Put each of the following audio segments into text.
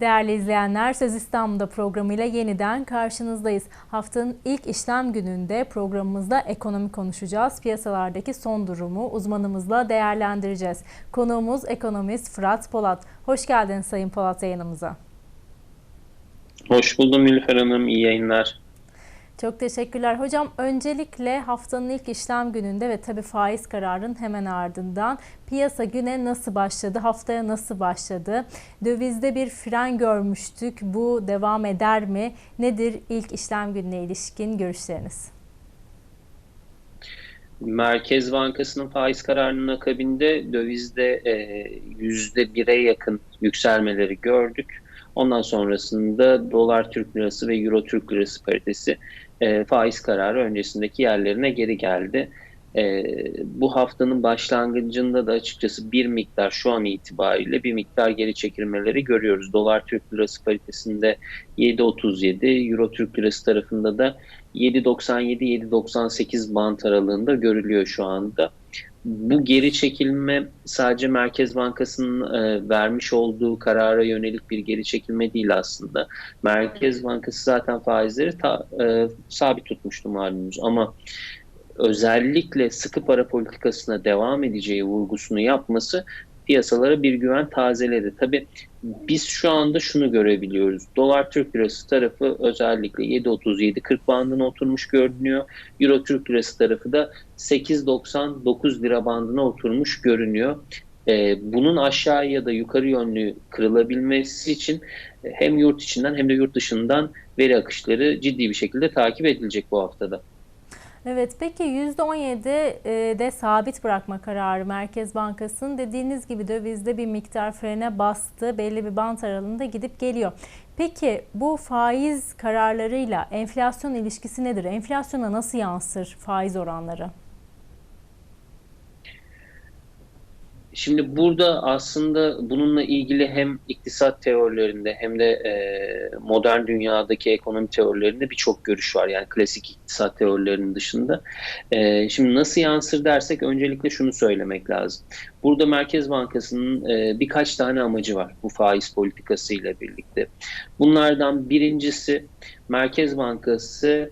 Değerli izleyenler, Söz İstanbul'da programıyla yeniden karşınızdayız. Haftanın ilk işlem gününde programımızda ekonomi konuşacağız. Piyasalardaki son durumu uzmanımızla değerlendireceğiz. Konuğumuz ekonomist Fırat Polat. Hoş geldiniz Sayın Polat yayınımıza. Hoş buldum Nilüfer Hanım, iyi yayınlar. Çok teşekkürler. Hocam öncelikle haftanın ilk işlem gününde ve tabii faiz kararının hemen ardından piyasa güne nasıl başladı, haftaya nasıl başladı? Dövizde bir fren görmüştük. Bu devam eder mi? Nedir ilk işlem gününe ilişkin görüşleriniz? Merkez Bankası'nın faiz kararının akabinde dövizde yüzde bire yakın yükselmeleri gördük. Ondan sonrasında dolar Türk lirası ve euro Türk lirası paritesi e, faiz kararı öncesindeki yerlerine geri geldi. E, bu haftanın başlangıcında da açıkçası bir miktar şu an itibariyle bir miktar geri çekilmeleri görüyoruz. Dolar Türk lirası paritesinde 7.37, euro Türk lirası tarafında da 7.97-7.98 bant aralığında görülüyor şu anda bu geri çekilme sadece Merkez Bankası'nın e, vermiş olduğu karara yönelik bir geri çekilme değil aslında. Merkez Bankası zaten faizleri ta, e, sabit tutmuştu malumunuz ama özellikle sıkı para politikasına devam edeceği vurgusunu yapması piyasalara bir güven tazeledi. Tabi biz şu anda şunu görebiliyoruz. Dolar Türk Lirası tarafı özellikle 7.37-40 bandına oturmuş görünüyor. Euro Türk Lirası tarafı da 8.99 lira bandına oturmuş görünüyor. Ee, bunun aşağı ya da yukarı yönlü kırılabilmesi için hem yurt içinden hem de yurt dışından veri akışları ciddi bir şekilde takip edilecek bu haftada. Evet peki %17'de sabit bırakma kararı Merkez Bankası'nın dediğiniz gibi dövizde bir miktar frene bastı. Belli bir bant aralığında gidip geliyor. Peki bu faiz kararlarıyla enflasyon ilişkisi nedir? Enflasyona nasıl yansır faiz oranları? Şimdi burada aslında bununla ilgili hem iktisat teorilerinde hem de e, modern dünyadaki ekonomi teorilerinde birçok görüş var. Yani klasik iktisat teorilerinin dışında. E, şimdi nasıl yansır dersek öncelikle şunu söylemek lazım. Burada Merkez Bankası'nın e, birkaç tane amacı var bu faiz politikası ile birlikte. Bunlardan birincisi Merkez Bankası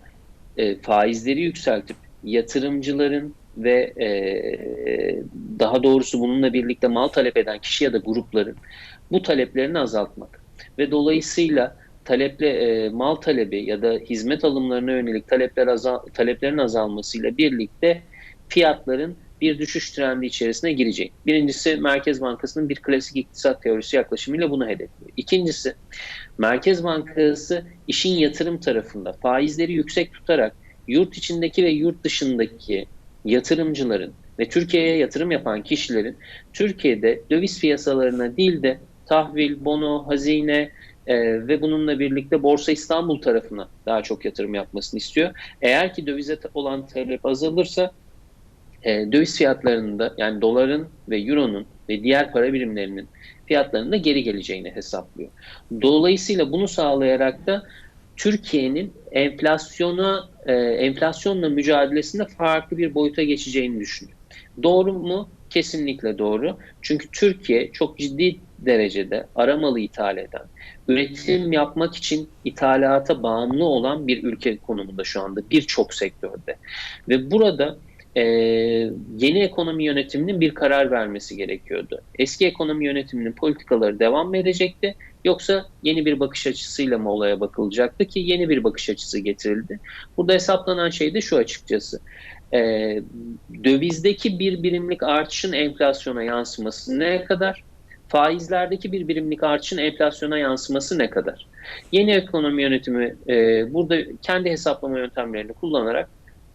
e, faizleri yükseltip yatırımcıların ve e, daha doğrusu bununla birlikte mal talep eden kişi ya da grupların bu taleplerini azaltmak ve dolayısıyla taleple e, mal talebi ya da hizmet alımlarına yönelik talepler azal, taleplerin azalmasıyla birlikte fiyatların bir düşüş trendi içerisine girecek. Birincisi Merkez Bankası'nın bir klasik iktisat teorisi yaklaşımıyla bunu hedefliyor. İkincisi Merkez Bankası işin yatırım tarafında faizleri yüksek tutarak yurt içindeki ve yurt dışındaki yatırımcıların ve Türkiye'ye yatırım yapan kişilerin Türkiye'de döviz piyasalarına değil de tahvil, bono, hazine e, ve bununla birlikte Borsa İstanbul tarafına daha çok yatırım yapmasını istiyor. Eğer ki dövize olan talep azalırsa e, döviz fiyatlarında yani doların ve euronun ve diğer para birimlerinin fiyatlarında geri geleceğini hesaplıyor. Dolayısıyla bunu sağlayarak da Türkiye'nin enflasyona e, enflasyonla mücadelesinde farklı bir boyuta geçeceğini düşünüyor. Doğru mu? Kesinlikle doğru. Çünkü Türkiye çok ciddi derecede aramalı ithal eden, üretim yapmak için ithalata bağımlı olan bir ülke konumunda şu anda birçok sektörde. Ve burada e, yeni ekonomi yönetiminin bir karar vermesi gerekiyordu. Eski ekonomi yönetiminin politikaları devam mı edecekti yoksa yeni bir bakış açısıyla mı olaya bakılacaktı ki yeni bir bakış açısı getirildi. Burada hesaplanan şey de şu açıkçası. E, dövizdeki bir birimlik artışın enflasyona yansıması ne kadar? Faizlerdeki bir birimlik artışın enflasyona yansıması ne kadar? Yeni ekonomi yönetimi e, burada kendi hesaplama yöntemlerini kullanarak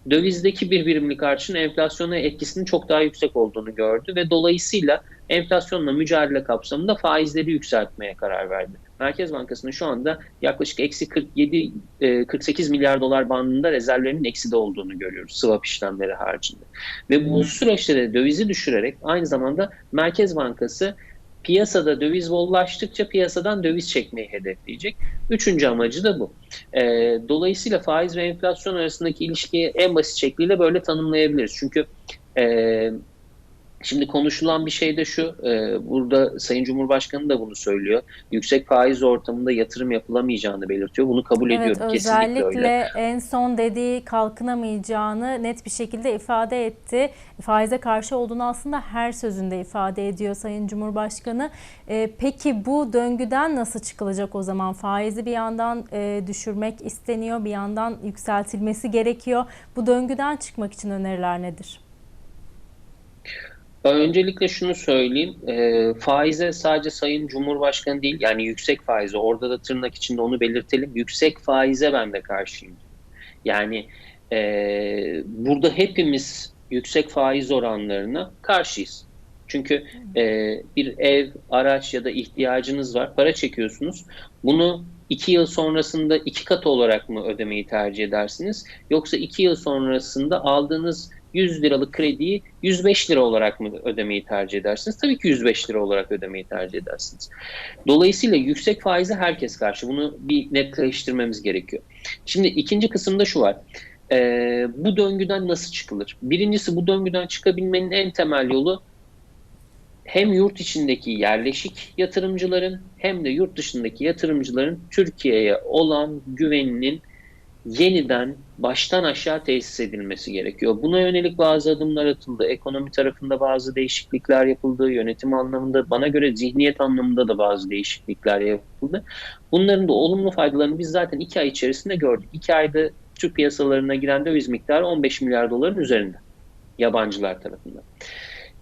dövizdeki bir birimlik artışın enflasyona etkisinin çok daha yüksek olduğunu gördü ve dolayısıyla enflasyonla mücadele kapsamında faizleri yükseltmeye karar verdi. Merkez Bankası'nın şu anda yaklaşık eksi 47-48 e, milyar dolar bandında rezervlerinin ekside olduğunu görüyoruz swap işlemleri haricinde. Ve bu süreçte de dövizi düşürerek aynı zamanda Merkez Bankası piyasada döviz bollaştıkça piyasadan döviz çekmeyi hedefleyecek. Üçüncü amacı da bu. E, dolayısıyla faiz ve enflasyon arasındaki ilişkiyi en basit şekliyle böyle tanımlayabiliriz. Çünkü e, Şimdi konuşulan bir şey de şu, e, burada Sayın Cumhurbaşkanı da bunu söylüyor. Yüksek faiz ortamında yatırım yapılamayacağını belirtiyor. Bunu kabul Evet, ediyorum. Kesinlikle özellikle öyle. en son dediği kalkınamayacağını net bir şekilde ifade etti. Faize karşı olduğunu aslında her sözünde ifade ediyor Sayın Cumhurbaşkanı. Ee, peki bu döngüden nasıl çıkılacak o zaman? Faizi bir yandan e, düşürmek isteniyor, bir yandan yükseltilmesi gerekiyor. Bu döngüden çıkmak için öneriler nedir? Öncelikle şunu söyleyeyim, e, faize sadece Sayın Cumhurbaşkanı değil, yani yüksek faize, orada da tırnak içinde onu belirtelim, yüksek faize ben de karşıyım. Yani e, burada hepimiz yüksek faiz oranlarına karşıyız. Çünkü e, bir ev, araç ya da ihtiyacınız var, para çekiyorsunuz. Bunu iki yıl sonrasında iki kat olarak mı ödemeyi tercih edersiniz? Yoksa iki yıl sonrasında aldığınız 100 liralık krediyi 105 lira olarak mı ödemeyi tercih edersiniz? Tabii ki 105 lira olarak ödemeyi tercih edersiniz. Dolayısıyla yüksek faize herkes karşı. Bunu bir netleştirmemiz gerekiyor. Şimdi ikinci kısımda şu var. Ee, bu döngüden nasıl çıkılır? Birincisi bu döngüden çıkabilmenin en temel yolu hem yurt içindeki yerleşik yatırımcıların hem de yurt dışındaki yatırımcıların Türkiye'ye olan güveninin yeniden baştan aşağı tesis edilmesi gerekiyor. Buna yönelik bazı adımlar atıldı. Ekonomi tarafında bazı değişiklikler yapıldı. Yönetim anlamında bana göre zihniyet anlamında da bazı değişiklikler yapıldı. Bunların da olumlu faydalarını biz zaten iki ay içerisinde gördük. İki ayda Türk piyasalarına giren döviz miktarı 15 milyar doların üzerinde yabancılar tarafından.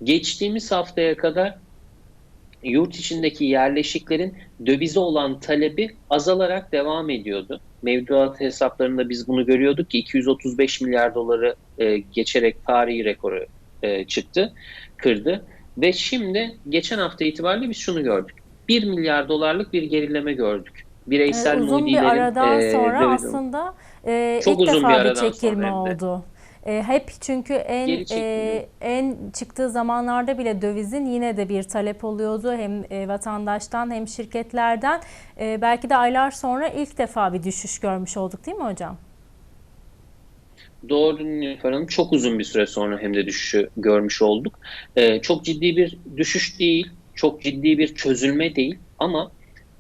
Geçtiğimiz haftaya kadar yurt içindeki yerleşiklerin dövize olan talebi azalarak devam ediyordu. Mevduat hesaplarında biz bunu görüyorduk ki 235 milyar doları e, geçerek tarihi rekoru e, çıktı, kırdı. Ve şimdi geçen hafta itibariyle biz şunu gördük. 1 milyar dolarlık bir gerileme gördük. Bireysel Evet, uzun bir aradan e, sonra aslında e, Çok ilk defa bir çekilme oldu. E, hep çünkü en e, en çıktığı zamanlarda bile dövizin yine de bir talep oluyordu hem e, vatandaştan hem şirketlerden. E, belki de aylar sonra ilk defa bir düşüş görmüş olduk değil mi hocam? Doğru Nilüfer Hanım. Çok uzun bir süre sonra hem de düşüşü görmüş olduk. Ee, çok ciddi bir düşüş değil, çok ciddi bir çözülme değil ama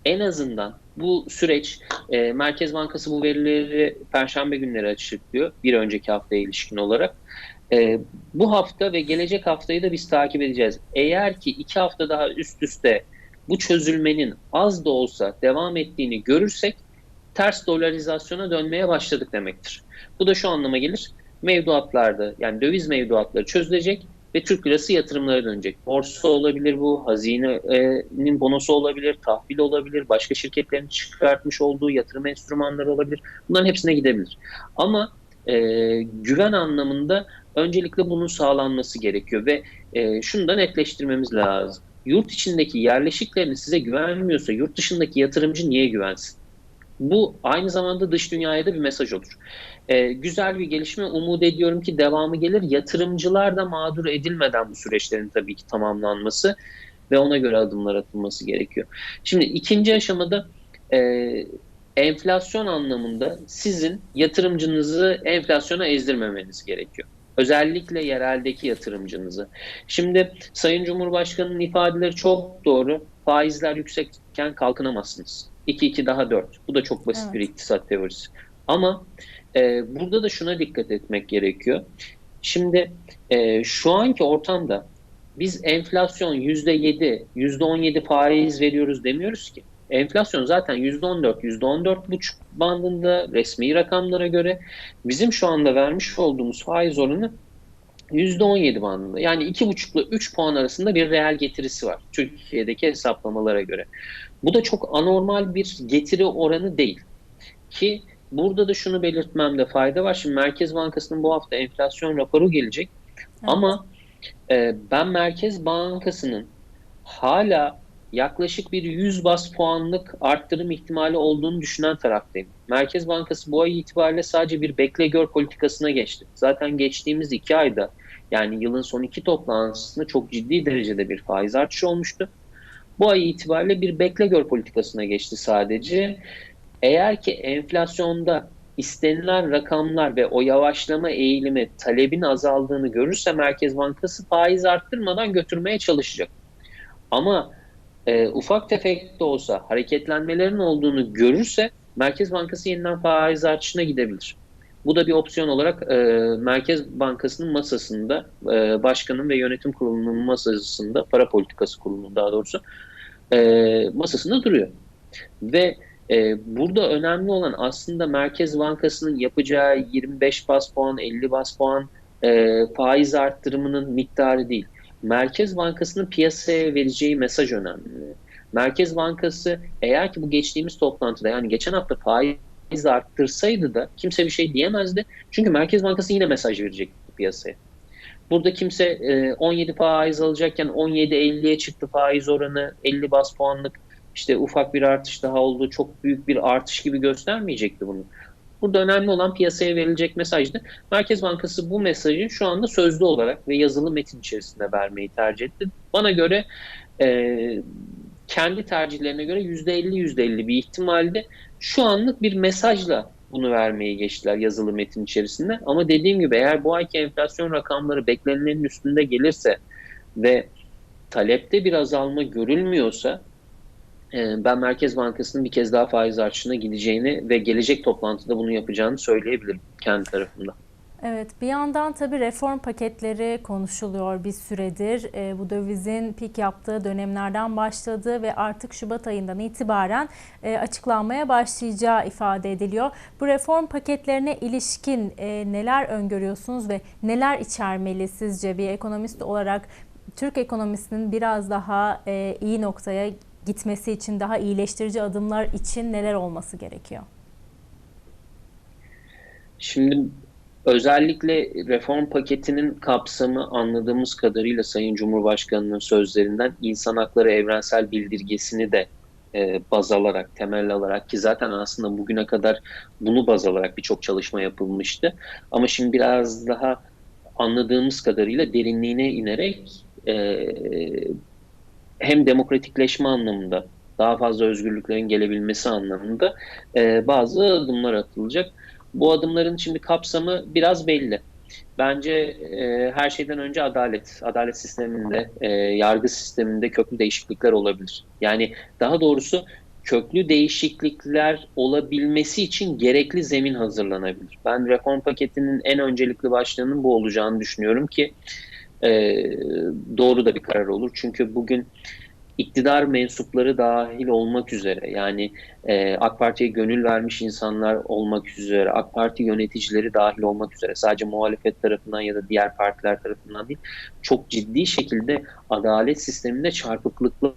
en azından bu süreç e, Merkez Bankası bu verileri Perşembe günleri açıklıyor bir önceki haftaya ilişkin olarak. E, bu hafta ve gelecek haftayı da biz takip edeceğiz. Eğer ki iki hafta daha üst üste bu çözülmenin az da olsa devam ettiğini görürsek ters dolarizasyona dönmeye başladık demektir. Bu da şu anlama gelir. Mevduatlarda yani döviz mevduatları çözülecek ve Türk lirası yatırımlara dönecek. Borsa olabilir bu, hazinenin bonosu olabilir, tahvil olabilir, başka şirketlerin çıkartmış olduğu yatırım enstrümanları olabilir. Bunların hepsine gidebilir. Ama e, güven anlamında öncelikle bunun sağlanması gerekiyor ve e, şunu da netleştirmemiz lazım. Yurt içindeki yerleşiklerini size güvenmiyorsa yurt dışındaki yatırımcı niye güvensin? Bu aynı zamanda dış dünyaya da bir mesaj olur. Ee, güzel bir gelişme umut ediyorum ki devamı gelir. Yatırımcılar da mağdur edilmeden bu süreçlerin tabii ki tamamlanması ve ona göre adımlar atılması gerekiyor. Şimdi ikinci aşamada e, enflasyon anlamında sizin yatırımcınızı enflasyona ezdirmemeniz gerekiyor. Özellikle yereldeki yatırımcınızı. Şimdi Sayın Cumhurbaşkanı'nın ifadeleri çok doğru. Faizler yüksekken kalkınamazsınız. 2-2 daha 4. Bu da çok basit Evet. bir iktisat teorisi. Ama e, burada da şuna dikkat etmek gerekiyor. Şimdi e, şu anki ortamda biz enflasyon %7, %17 faiz veriyoruz demiyoruz ki. Enflasyon zaten %14, %14,5 bandında resmi rakamlara göre. Bizim şu anda vermiş olduğumuz faiz oranı %17 bandında. Yani 2,5 ile 3 puan arasında bir reel getirisi var Türkiye'deki hesaplamalara göre. Bu da çok anormal bir getiri oranı değil. Ki burada da şunu belirtmemde fayda var. Şimdi Merkez Bankası'nın bu hafta enflasyon raporu gelecek. Ama e, ben Merkez Bankası'nın hala yaklaşık bir 100 bas puanlık arttırım ihtimali olduğunu düşünen taraftayım. Merkez Bankası bu ay itibariyle sadece bir bekle gör politikasına geçti. Zaten geçtiğimiz iki ayda yani yılın son iki toplantısında çok ciddi derecede bir faiz artışı olmuştu. Bu ay itibariyle bir bekle gör politikasına geçti sadece. Eğer ki enflasyonda istenilen rakamlar ve o yavaşlama eğilimi talebin azaldığını görürse Merkez Bankası faiz arttırmadan götürmeye çalışacak. Ama e, ufak tefek de olsa hareketlenmelerin olduğunu görürse Merkez Bankası yeniden faiz artışına gidebilir. Bu da bir opsiyon olarak e, Merkez Bankası'nın masasında, e, başkanın ve yönetim kurulunun masasında, para politikası kurulunun daha doğrusu e, masasında duruyor. Ve e, burada önemli olan aslında Merkez Bankası'nın yapacağı 25 bas puan, 50 bas puan e, faiz arttırımının miktarı değil. Merkez Bankası'nın piyasaya vereceği mesaj önemli. Merkez Bankası eğer ki bu geçtiğimiz toplantıda yani geçen hafta faiz arttırsaydı da kimse bir şey diyemezdi. Çünkü Merkez Bankası yine mesaj verecek piyasaya. Burada kimse 17 faiz alacakken 17-50'ye çıktı faiz oranı 50 bas puanlık işte ufak bir artış daha oldu çok büyük bir artış gibi göstermeyecekti bunu. Burada önemli olan piyasaya verilecek mesajdı. Merkez Bankası bu mesajı şu anda sözlü olarak ve yazılı metin içerisinde vermeyi tercih etti. Bana göre e, kendi tercihlerine göre %50 %50 bir ihtimalde şu anlık bir mesajla bunu vermeyi geçtiler yazılı metin içerisinde. Ama dediğim gibi eğer bu ayki enflasyon rakamları beklenenin üstünde gelirse ve talepte bir azalma görülmüyorsa ben Merkez Bankası'nın bir kez daha faiz artışına gideceğini ve gelecek toplantıda bunu yapacağını söyleyebilirim kendi tarafımda. Evet, bir yandan tabii reform paketleri konuşuluyor bir süredir. E, bu dövizin pik yaptığı dönemlerden başladı ve artık Şubat ayından itibaren e, açıklanmaya başlayacağı ifade ediliyor. Bu reform paketlerine ilişkin e, neler öngörüyorsunuz ve neler içermeli sizce bir ekonomist olarak Türk ekonomisinin biraz daha e, iyi noktaya gitmesi için, daha iyileştirici adımlar için neler olması gerekiyor? Şimdi özellikle reform paketinin kapsamı anladığımız kadarıyla Sayın Cumhurbaşkanı'nın sözlerinden insan hakları evrensel bildirgesini de e, baz alarak, temel alarak ki zaten aslında bugüne kadar bunu baz alarak birçok çalışma yapılmıştı. Ama şimdi biraz daha anladığımız kadarıyla derinliğine inerek e, hem demokratikleşme anlamında daha fazla özgürlüklerin gelebilmesi anlamında e, bazı adımlar atılacak. Bu adımların şimdi kapsamı biraz belli. Bence e, her şeyden önce adalet, adalet sisteminde, e, yargı sisteminde köklü değişiklikler olabilir. Yani daha doğrusu köklü değişiklikler olabilmesi için gerekli zemin hazırlanabilir. Ben reform paketinin en öncelikli başlığının bu olacağını düşünüyorum ki e, doğru da bir karar olur. Çünkü bugün iktidar mensupları dahil olmak üzere yani e, AK Parti'ye gönül vermiş insanlar olmak üzere AK Parti yöneticileri dahil olmak üzere sadece muhalefet tarafından ya da diğer partiler tarafından değil çok ciddi şekilde adalet sisteminde çarpıklıklar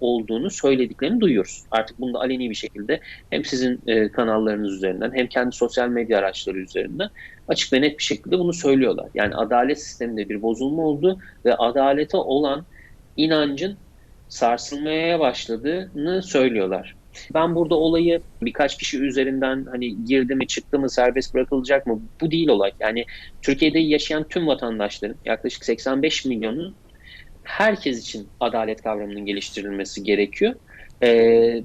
olduğunu söylediklerini duyuyoruz. Artık bunu da aleni bir şekilde hem sizin e, kanallarınız üzerinden hem kendi sosyal medya araçları üzerinden açık ve net bir şekilde bunu söylüyorlar. Yani adalet sisteminde bir bozulma oldu ve adalete olan inancın sarsılmaya başladığını söylüyorlar. Ben burada olayı birkaç kişi üzerinden hani girdi mi çıktı mı serbest bırakılacak mı bu değil olay. Yani Türkiye'de yaşayan tüm vatandaşların yaklaşık 85 milyonun herkes için adalet kavramının geliştirilmesi gerekiyor. Ee,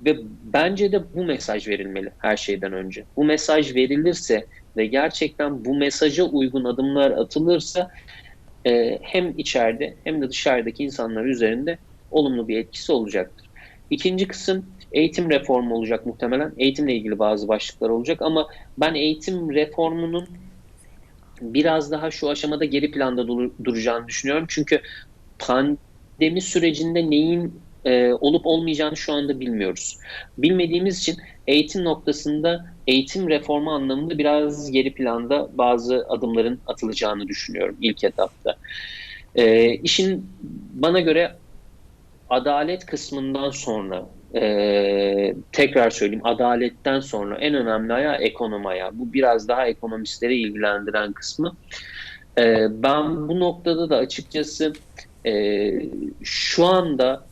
ve bence de bu mesaj verilmeli her şeyden önce. Bu mesaj verilirse ve gerçekten bu mesaja uygun adımlar atılırsa e, hem içeride hem de dışarıdaki insanlar üzerinde olumlu bir etkisi olacaktır. İkinci kısım eğitim reformu olacak muhtemelen. Eğitimle ilgili bazı başlıklar olacak ama ben eğitim reformunun biraz daha şu aşamada geri planda duracağını düşünüyorum. Çünkü pandemi sürecinde neyin e, olup olmayacağını şu anda bilmiyoruz. Bilmediğimiz için eğitim noktasında eğitim reformu anlamında biraz geri planda bazı adımların atılacağını düşünüyorum ilk etapta. E, işin bana göre adalet kısmından sonra e, tekrar söyleyeyim adaletten sonra en önemli ayağı ekonomi ayağı. Bu biraz daha ekonomistleri ilgilendiren kısmı. E, ben bu noktada da açıkçası e, şu anda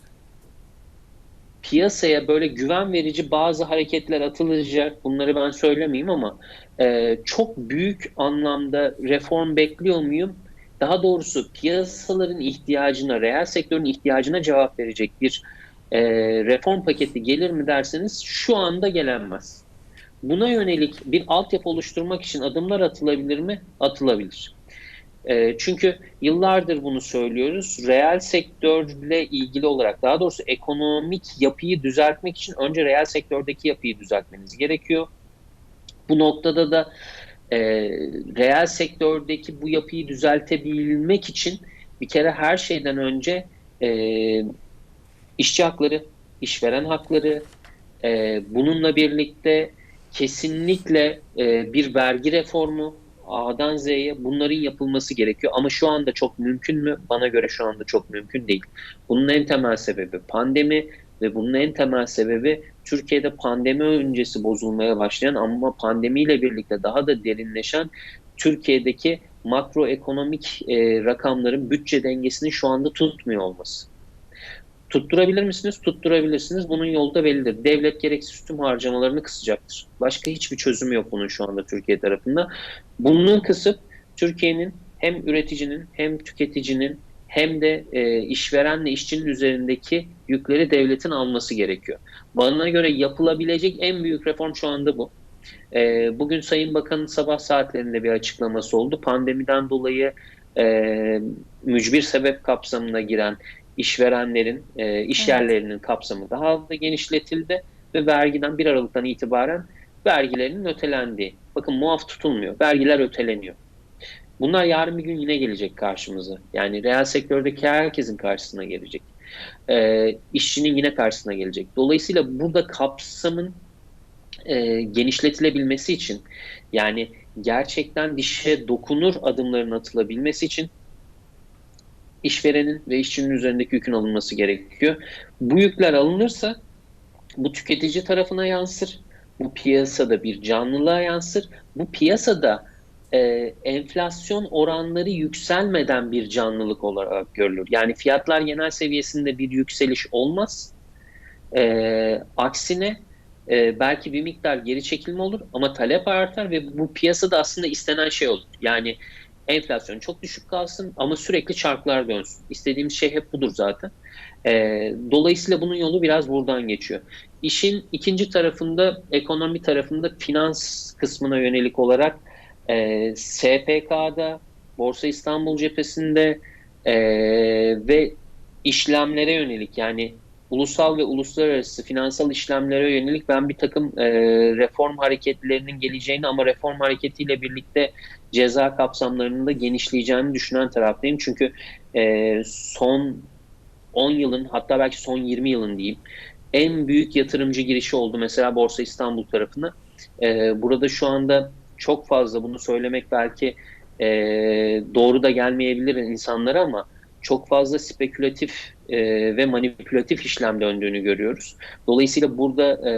piyasaya böyle güven verici bazı hareketler atılacak. Bunları ben söylemeyeyim ama e, çok büyük anlamda reform bekliyor muyum? Daha doğrusu piyasaların ihtiyacına, reel sektörün ihtiyacına cevap verecek bir e, reform paketi gelir mi derseniz şu anda gelenmez. Buna yönelik bir altyapı oluşturmak için adımlar atılabilir mi? Atılabilir. E, çünkü yıllardır bunu söylüyoruz. Reel sektörle ilgili olarak daha doğrusu ekonomik yapıyı düzeltmek için önce reel sektördeki yapıyı düzeltmeniz gerekiyor. Bu noktada da e, reel sektördeki bu yapıyı düzeltebilmek için bir kere her şeyden önce e, işçi hakları, işveren hakları, e, bununla birlikte kesinlikle e, bir vergi reformu A'dan Z'ye bunların yapılması gerekiyor. Ama şu anda çok mümkün mü? Bana göre şu anda çok mümkün değil. Bunun en temel sebebi pandemi ve bunun en temel sebebi Türkiye'de pandemi öncesi bozulmaya başlayan ama pandemiyle birlikte daha da derinleşen Türkiye'deki makroekonomik e, rakamların bütçe dengesini şu anda tutmuyor olması. Tutturabilir misiniz? Tutturabilirsiniz. Bunun yolu da bellidir. Devlet gereksiz tüm harcamalarını kısacaktır. Başka hiçbir çözüm yok bunun şu anda Türkiye tarafında. Bunu kısıp Türkiye'nin hem üreticinin hem tüketicinin hem de e, işverenle işçinin üzerindeki yükleri devletin alması gerekiyor. Bana göre yapılabilecek en büyük reform şu anda bu. E, bugün Sayın Bakan'ın sabah saatlerinde bir açıklaması oldu. Pandemiden dolayı e, mücbir sebep kapsamına giren işverenlerin, e, iş yerlerinin kapsamı daha da genişletildi ve vergiden 1 Aralık'tan itibaren vergilerinin ötelendiği. Bakın muaf tutulmuyor, vergiler öteleniyor. Bunlar yarın bir gün yine gelecek karşımıza. Yani reel sektördeki herkesin karşısına gelecek. E, işçinin yine karşısına gelecek. Dolayısıyla burada kapsamın e, genişletilebilmesi için yani gerçekten dişe dokunur adımların atılabilmesi için işverenin ve işçinin üzerindeki yükün alınması gerekiyor. Bu yükler alınırsa bu tüketici tarafına yansır. Bu piyasada bir canlılığa yansır. Bu piyasada e, enflasyon oranları yükselmeden bir canlılık olarak görülür. Yani fiyatlar genel seviyesinde bir yükseliş olmaz. E, aksine e, belki bir miktar geri çekilme olur ama talep artar ve bu piyasada aslında istenen şey olur. Yani enflasyon çok düşük kalsın ama sürekli çarklar dönsün. İstediğimiz şey hep budur zaten. E, dolayısıyla bunun yolu biraz buradan geçiyor. İşin ikinci tarafında, ekonomi tarafında finans kısmına yönelik olarak e, SPK'da, Borsa İstanbul cephesinde e, ve işlemlere yönelik yani ulusal ve uluslararası finansal işlemlere yönelik ben bir takım e, reform hareketlerinin geleceğini ama reform hareketiyle birlikte ceza kapsamlarının da genişleyeceğini düşünen taraftayım. Çünkü e, son 10 yılın hatta belki son 20 yılın diyeyim en büyük yatırımcı girişi oldu mesela Borsa İstanbul tarafına. E, burada şu anda çok fazla bunu söylemek belki e, doğru da gelmeyebilir insanlara ama çok fazla spekülatif e, ve manipülatif işlem döndüğünü görüyoruz. Dolayısıyla burada e,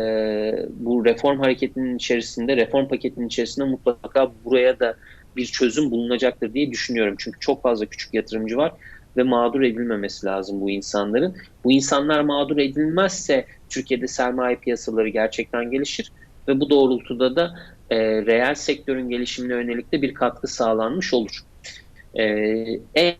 bu reform hareketinin içerisinde, reform paketinin içerisinde mutlaka buraya da bir çözüm bulunacaktır diye düşünüyorum. Çünkü çok fazla küçük yatırımcı var ve mağdur edilmemesi lazım bu insanların. Bu insanlar mağdur edilmezse Türkiye'de sermaye piyasaları gerçekten gelişir ve bu doğrultuda da e, reel sektörün gelişimine yönelik de bir katkı sağlanmış olur. E,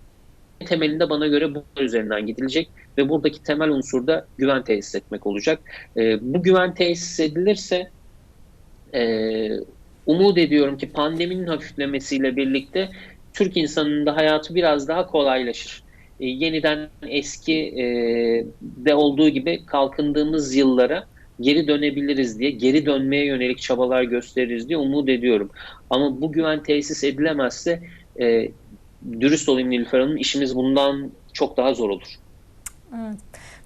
temelinde bana göre bu üzerinden gidilecek ve buradaki temel unsur da güven tesis etmek olacak. E, bu güven tesis edilirse e, umut ediyorum ki pandeminin hafiflemesiyle birlikte Türk insanının da hayatı biraz daha kolaylaşır. E, yeniden eski e, de olduğu gibi kalkındığımız yıllara geri dönebiliriz diye, geri dönmeye yönelik çabalar gösteririz diye umut ediyorum. Ama bu güven tesis edilemezse e, dürüst olayım Nilüfer Hanım işimiz bundan çok daha zor olur. Evet.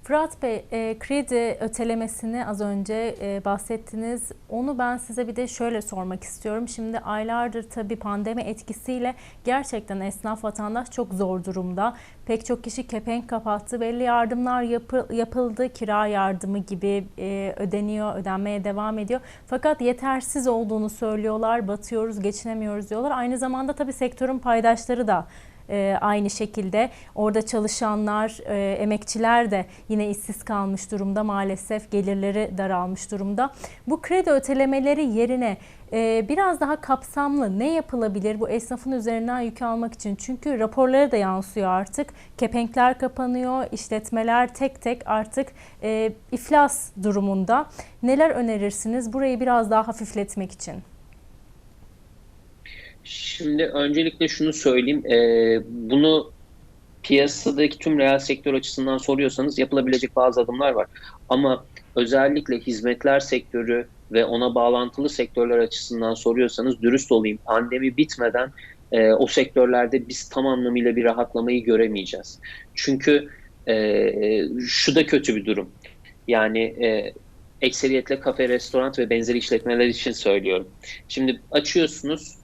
Fırat Bey, e, kredi ötelemesini az önce e, bahsettiniz. Onu ben size bir de şöyle sormak istiyorum. Şimdi aylardır tabii pandemi etkisiyle gerçekten esnaf vatandaş çok zor durumda. Pek çok kişi kepenk kapattı. Belli yardımlar yapı, yapıldı. Kira yardımı gibi e, ödeniyor, ödenmeye devam ediyor. Fakat yetersiz olduğunu söylüyorlar. Batıyoruz, geçinemiyoruz diyorlar. Aynı zamanda tabii sektörün paydaşları da e, aynı şekilde. Orada çalışanlar, e, emekçiler de yine işsiz kalmış durumda maalesef gelirleri daralmış durumda. Bu kredi ötelemeleri yerine e, biraz daha kapsamlı ne yapılabilir bu esnafın üzerinden yük almak için? Çünkü raporlara da yansıyor artık. Kepenkler kapanıyor, işletmeler tek tek artık iflas durumunda. Neler önerirsiniz burayı biraz daha hafifletmek için? Şimdi öncelikle şunu söyleyeyim. Ee, bunu piyasadaki tüm reel sektör açısından soruyorsanız yapılabilecek bazı adımlar var. Ama özellikle hizmetler sektörü ve ona bağlantılı sektörler açısından soruyorsanız dürüst olayım. Pandemi bitmeden e, o sektörlerde biz tam anlamıyla bir rahatlamayı göremeyeceğiz. Çünkü e, şu da kötü bir durum. Yani e, ekseriyetle kafe, restoran ve benzeri işletmeler için söylüyorum. Şimdi açıyorsunuz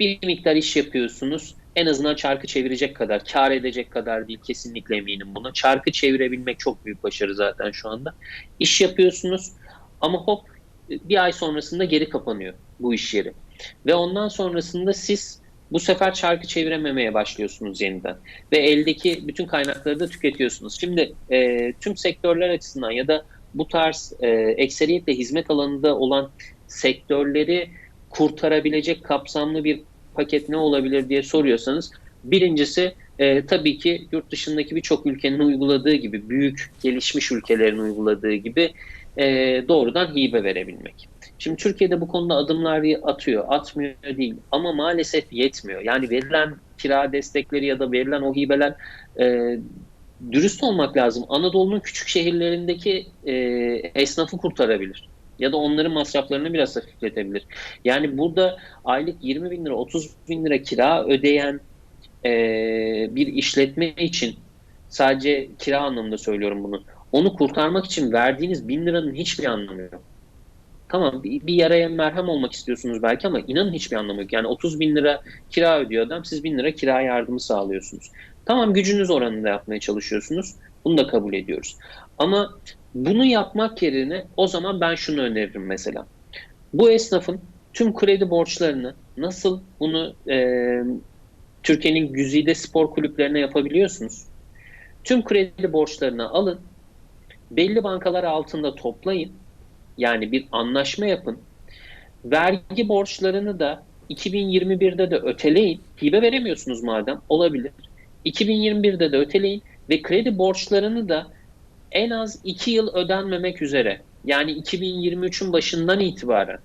bir miktar iş yapıyorsunuz. En azından çarkı çevirecek kadar, kar edecek kadar değil kesinlikle eminim buna. Çarkı çevirebilmek çok büyük başarı zaten şu anda. İş yapıyorsunuz ama hop bir ay sonrasında geri kapanıyor bu iş yeri. Ve ondan sonrasında siz bu sefer çarkı çevirememeye başlıyorsunuz yeniden. Ve eldeki bütün kaynakları da tüketiyorsunuz. Şimdi e, tüm sektörler açısından ya da bu tarz e, ekseriyetle hizmet alanında olan sektörleri kurtarabilecek kapsamlı bir paket ne olabilir diye soruyorsanız birincisi e, tabii ki yurt dışındaki birçok ülkenin uyguladığı gibi büyük gelişmiş ülkelerin uyguladığı gibi e, doğrudan hibe verebilmek. Şimdi Türkiye'de bu konuda adımlar atıyor, atmıyor değil ama maalesef yetmiyor. Yani verilen kira destekleri ya da verilen o hibeler e, dürüst olmak lazım. Anadolu'nun küçük şehirlerindeki e, esnafı kurtarabilir ya da onların masraflarını biraz hafifletebilir. Yani burada aylık 20 bin lira 30 bin lira kira ödeyen e, bir işletme için sadece kira anlamında söylüyorum bunu. Onu kurtarmak için verdiğiniz bin liranın hiçbir anlamı yok. Tamam bir, bir yaraya merhem olmak istiyorsunuz belki ama inanın hiçbir anlamı yok. Yani 30 bin lira kira ödüyor adam siz bin lira kira yardımı sağlıyorsunuz. Tamam gücünüz oranında yapmaya çalışıyorsunuz. Bunu da kabul ediyoruz. Ama bunu yapmak yerine o zaman ben şunu öneririm mesela. Bu esnafın tüm kredi borçlarını nasıl bunu e, Türkiye'nin güzide spor kulüplerine yapabiliyorsunuz? Tüm kredi borçlarını alın, belli bankalar altında toplayın, yani bir anlaşma yapın. Vergi borçlarını da 2021'de de öteleyin. Hibe veremiyorsunuz madem, olabilir. 2021'de de öteleyin ve kredi borçlarını da en az 2 yıl ödenmemek üzere yani 2023'ün başından itibaren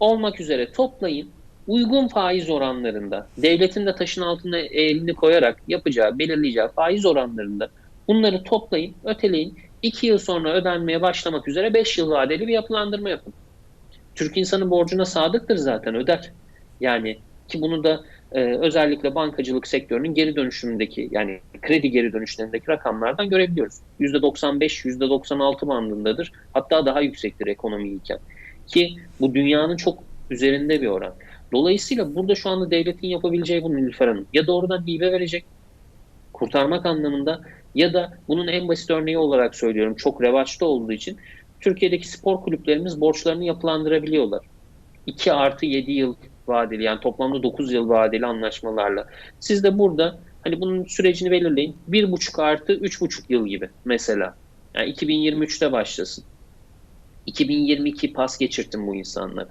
olmak üzere toplayın uygun faiz oranlarında devletin de taşın altına elini koyarak yapacağı, belirleyeceği faiz oranlarında bunları toplayın, öteleyin. 2 yıl sonra ödenmeye başlamak üzere 5 yıl vadeli bir yapılandırma yapın. Türk insanı borcuna sadıktır zaten öder. Yani ki bunu da e, özellikle bankacılık sektörünün geri dönüşümündeki yani kredi geri dönüşlerindeki rakamlardan görebiliyoruz. %95, %96 bandındadır. Hatta daha yüksektir ekonomiyken. Ki bu dünyanın çok üzerinde bir oran. Dolayısıyla burada şu anda devletin yapabileceği bu Nilüfer Hanım. Ya doğrudan hibe verecek, kurtarmak anlamında ya da bunun en basit örneği olarak söylüyorum çok revaçta olduğu için Türkiye'deki spor kulüplerimiz borçlarını yapılandırabiliyorlar. 2 artı 7 yıl vadeli yani toplamda 9 yıl vadeli anlaşmalarla. Siz de burada hani bunun sürecini belirleyin. 1,5 artı 3,5 yıl gibi mesela. Yani 2023'te başlasın. 2022 pas geçirtin bu insanlara.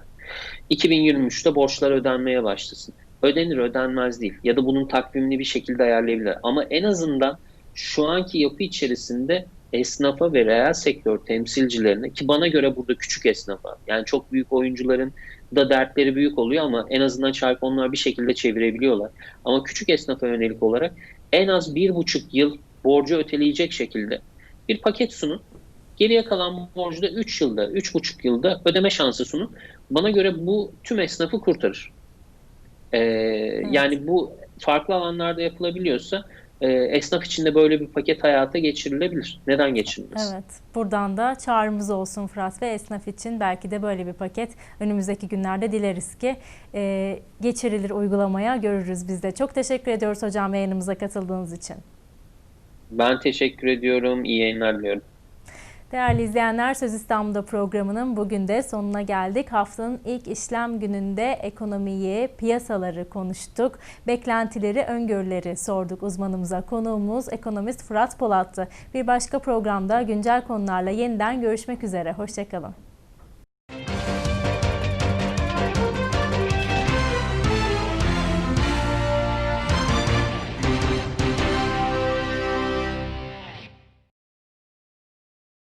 2023'te borçlar ödenmeye başlasın. Ödenir ödenmez değil. Ya da bunun takvimini bir şekilde ayarlayabilir. Ama en azından şu anki yapı içerisinde esnafa ve reel sektör temsilcilerine ki bana göre burada küçük esnafa yani çok büyük oyuncuların da dertleri büyük oluyor ama en azından çarpı onlar bir şekilde çevirebiliyorlar. Ama küçük esnafa yönelik olarak en az bir buçuk yıl borcu öteleyecek şekilde bir paket sunun. Geriye kalan borcu da 3 yılda, 3,5 yılda ödeme şansı sunun. Bana göre bu tüm esnafı kurtarır. Ee, evet. Yani bu farklı alanlarda yapılabiliyorsa e, esnaf için de böyle bir paket hayata geçirilebilir. Neden geçirilmez? Evet. Buradan da çağrımız olsun Fırat ve esnaf için belki de böyle bir paket önümüzdeki günlerde dileriz ki e, geçirilir uygulamaya görürüz biz de. Çok teşekkür ediyoruz hocam yayınımıza katıldığınız için. Ben teşekkür ediyorum. İyi yayınlar diliyorum. Değerli izleyenler Söz İstanbul'da programının bugün de sonuna geldik. Haftanın ilk işlem gününde ekonomiyi, piyasaları konuştuk. Beklentileri, öngörüleri sorduk uzmanımıza. Konuğumuz ekonomist Fırat Polat'tı. Bir başka programda güncel konularla yeniden görüşmek üzere. Hoşçakalın.